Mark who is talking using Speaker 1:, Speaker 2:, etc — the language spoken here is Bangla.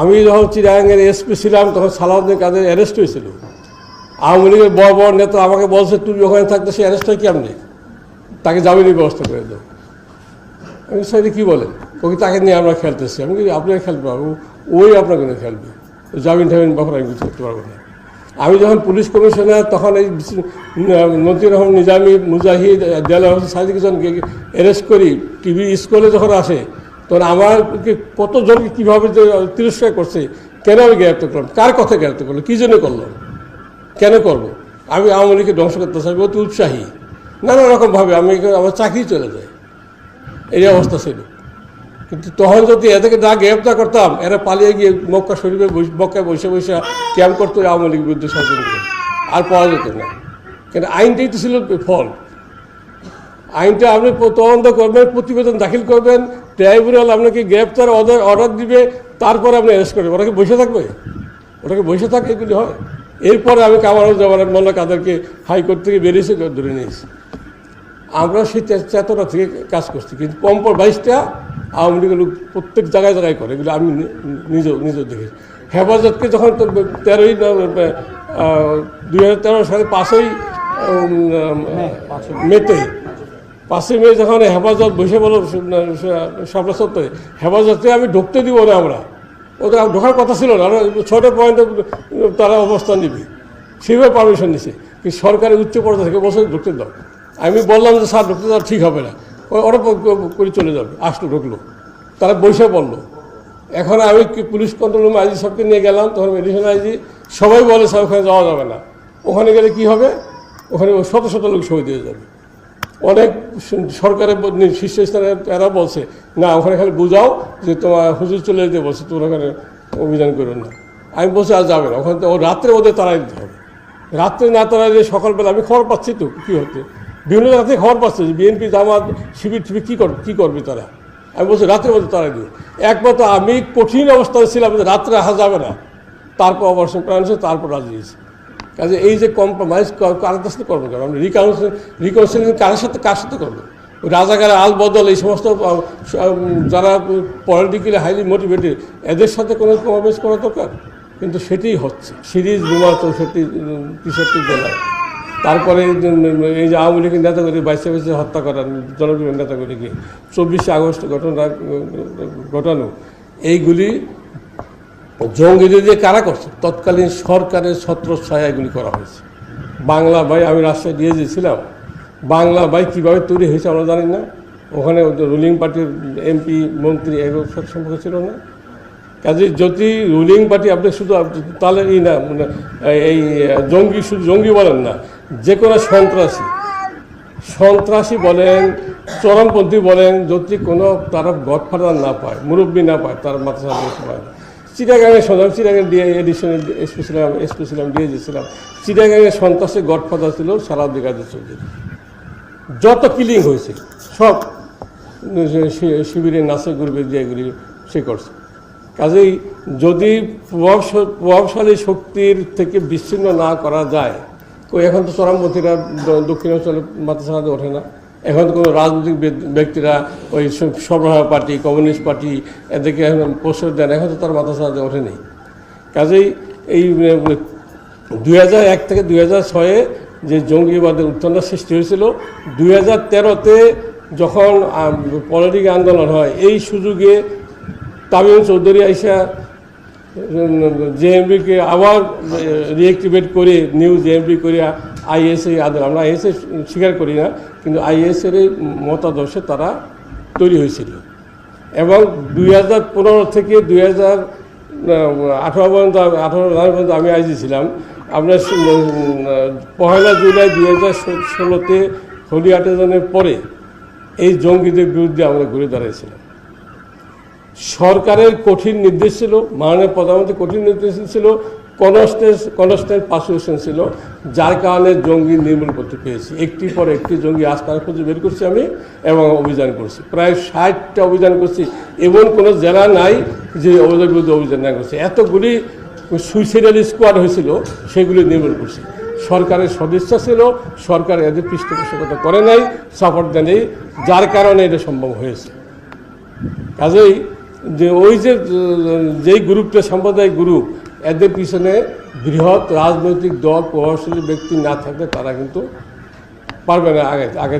Speaker 1: আমি যখন চিরাঙ্গের এসপি ছিলাম, তখন সালাউদ্দিন কাদের অ্যারেস্ট হয়েছিল। আওয়ামী লীগের বড় বড় নেতা আমাকে বলছে, তুমি ওখানে থাকতে সে অ্যারেস্ট হয় কেমনি? তাকে জামিনের ব্যবস্থা করে দাও। আমি স্যার কী বলেন ওকে তাকে নিয়ে আমরা খেলতেছি। আমি আপনাকে খেলতে পারব ওই আপনাকে নিয়ে খেলবে। জামিন টামিন ব্যাপারে আমি কিছু করতে পারব না। আমি যখন পুলিশ কমিশনার, তখন এই নজির রহমান নিজামি, মুজাহিদ দেয়াল হোসেন অ্যারেস্ট করি। টিভি স্কুলে যখন আসে তখন আমার কতজনকে কীভাবে যে তিরস্কার করছে, কেন আমি গ্রেপ্তার করলাম, কার কথা গ্রেপ্তার করল কী জন্য করলাম, কেন করব? আমি আওয়ামী লীগকে ধ্বংস করতে চাই অতি উৎসাহী। নানা রকমভাবে আমি আমার চাকরি চলে যায়। এই অবস্থা ছিল। কিন্তু তখন যদি এদেরকে না গ্রেপ্তার করতাম, এরা পালিয়ে গিয়ে মক্কা শরীফে মক্কায় বসে বসে ক্যাম্প করতো আওয়ামী লীগের বিরুদ্ধে করে। আর পাওয়া যেত না। কিন্তু আইনটাই তো ছিল ফল আইনটা আপনি তদন্ত করবেন প্রতিবেদন দাখিল করবেন ট্রাইব্যুনাল আপনাকে গ্রেপ্তার অর্ডার অর্ডার দিবে তারপরে আপনি অ্যারেস্ট করবেন। ওটাকে বসে থাকবে? ওটাকে বসে থাকে এগুলি হয়। এরপরে আমি কামার কামারুজ্জামান মোল্লা কাদেরকে হাইকোর্ট থেকে বেরিয়েছে ধরে নিয়েছি। আমরা সেই চেতনা থেকে কাজ করছি। কিন্তু পম্পর বাইশটা আওয়ামী লীগের লোক প্রত্যেক জায়গায় জায়গায় করে। এগুলো আমি নিজেও নিজেও দেখেছি। হেফাজতকে যখন তেরোই দুই হাজার তেরো সালে পাঁচই মেতে পাঁচই মে যখন হেফাজত বসে বলো সত্তরে হেফাজতে আমি ঢুকতে দিব না আমরা। ওদের ঢোকার কথা ছিল না। ছটা পয়েন্টে তারা অবস্থান নিবে। সেইভাবে পারমিশন নিছে। কিন্তু সরকারের উচ্চ পর্যায়ে থেকে বসে ঢুকতে দাও। আমি বললাম যে, স্যার, ঢুকতে দাও ঠিক হবে না। ওরা করে চলে যাবে। আসলো, ঢুকলো। তারা বসে পড়ল এখন আমি পুলিশ কন্ট্রোল রুমে আইজি সবকে নিয়ে গেলাম, তখন মেডিসিন আইজি সবাই বলে, স্যার, ওখানে যাওয়া যাবে না। ওখানে গেলে কি হবে? ওখানে শত শত লোক শহীদ দিয়ে যাবে। অনেক সরকারের ব- নি- শীর্ষস্থানে এরা বলছে, না, ওখানে খালি বুঝাও যে তোমার হুজুর চলে যেতে বলছে তোমরা ওখানে অভিযান করো না। আমি বলছি, আর যাবে না, ওখানে রাত্রে ওদের তাড়াই দিতে হবে। রাত্রে না তাড়াইলে সকালবেলা আমি খবর পাচ্ছি তো, কী হচ্ছে? বিভিন্ন জায়গা থেকে খবর পাচ্ছে যে বিএনপি জামাত শিবির টিবির কী করবে কী করবে তারা? আমি বলছি, রাত্রে ওদের তাড়াই দিও। একমাত্র আমি কঠিন অবস্থায় ছিলাম যে রাত্রে আসা যাবে না। তারপর অপারেশন হয়েছে, তারপর রাজি হয়েছে। কাজে এই যে কম্প্রোমাইজ কারোর সাথে করব কেন? আমরা রিকাউন্সিল রিকাউন্সিলিং কার সাথে কার সাথে করব? রাজাকার আল বদল, এই সমস্ত যারা পলিটিক্যালি হাইলি মোটিভেটেড এদের সাথে কোনো কম্প্রোমাইজ করা দরকার? কিন্তু সেটাই হচ্ছে, সিরিজ বিমা চৌষট্টি, তেষট্টি জেলায় তারপরে এই যে আওয়ামী লীগের নেতাগুলি বাইশে বাইশে হত্যা করা জনপ্রিয় নেতাগুলিকে। চব্বিশে আগস্ট ঘটনা, ঘটানো। এইগুলি জঙ্গিদের কারা করছে? তৎকালীন সরকারের ছত্রছায়া এগুলি করা হয়েছে। বাংলা ভাই, আমি রাজশাহী দিয়ে দিয়েছিলাম বাংলা ভাই কীভাবে তৈরি হয়েছে আমরা জানি না। ওখানে রুলিং পার্টির এমপি মন্ত্রী এগুলো সব সম্পর্কে ছিল না। কাজে যদি রুলিং পার্টি আপনি শুধু তাহলে এই না মানে এই, জঙ্গি শুধু জঙ্গি বলেন না, যে কোনো সন্ত্রাসী। সন্ত্রাসী বলেন, চরমপন্থী বলেন, যদি কোনো তারা গডফাদার না পায়, মুরব্বী না পায়, তার মাথা পায় না চিটাগাঙের সন্তান চিটাগাং দিয়ে এডিশনে স্পেশালাম স্পেশালাম দিয়ে দিয়েছিলাম। চিটাগাঙের সন্ত্রাসের গডফাদার ছিল, সালাউদ্দিন কাদের চৌধুরী। যত কিলিং হয়েছে, সব শি- শিবিরের নাচে গুরবে দিয়ে এগুলি সে করছে। কাজেই যদি প্রভাবশ- প্রভাবশালী শক্তির থেকে বিচ্ছিন্ন না করা যায় এখন তো চরমপন্থীরা দক্ষিণাঞ্চলে মাথা ছাড়াতে ওঠে না। এখন কোনো রাজনৈতিক ব্যক্তিরা ওই সর্বহারা পার্টি, কমিউনিস্ট পার্টি এদেরকে এখন পোস্টার দেন, এখন তো তার মাথা ছাড়াতে ওঠেনি। কাজেই এই দুই এক থেকে দুই হাজার ছয়ে যে জঙ্গিবাদের উত্থানটা সৃষ্টি হয়েছিল, দুই হাজার তেরোতে যখন পলিটিক আন্দোলন হয়, এই সুযোগে তামিম চৌধুরী আইসা জেএমবিকে আবার রিঅ্যাক্টিভেট করে, নিউ জেএমবি করে আইএসএ আদর আমরা আইএসএ স্বীকার করি না, কিন্তু আইএসএর এই মতাদর্শে তারা তৈরি হয়েছিল। এবং দুই হাজার পনেরো থেকে দুই হাজার আঠারো পর্যন্ত আঠারো পর্যন্ত আমি আইজি ছিলাম। আমরা পহেলা জুলাই দুই হাজার ষোলোতে হোলি আটেজনের পরে এই জঙ্গিদের বিরুদ্ধে আমরা ঘুরে দাঁড়িয়েছিলাম সরকারের কঠিন নির্দেশ ছিল, মাননীয় প্রধানমন্ত্রী কঠিন নির্দেশ ছিল কনস্টেন্স কনস্ট্যান্ট পারসুয়েশন ছিল, যার কারণে জঙ্গি নির্মূল করতে পেরেছি। একটি পর একটি জঙ্গি আস্তানা খুঁজে বের করছি আমি এবং অভিযান করছি। প্রায় ষাটটা অভিযান করছি। এমন কোনো জেলা নাই যে অভিযোগ বিরুদ্ধে অভিযান না করছে। এতগুলি সুইসাইডাল স্কোয়াড হয়েছিল, সেগুলি নির্মূল করছি। সরকারের সদিচ্ছা ছিল, সরকার এদের পৃষ্ঠপোষকতা করে নাই সাপোর্ট দেয়নি যার কারণে এটা সম্ভব হয়েছে। কাজেই যে ওই যে যেই গ্রুপটা সাম্প্রদায়িক গ্রুপ এদের পিছনে বৃহৎ রাজনৈতিক দল, প্রভাবশালী ব্যক্তি না থাকলে তারা কিন্তু পারবে না আগে আগে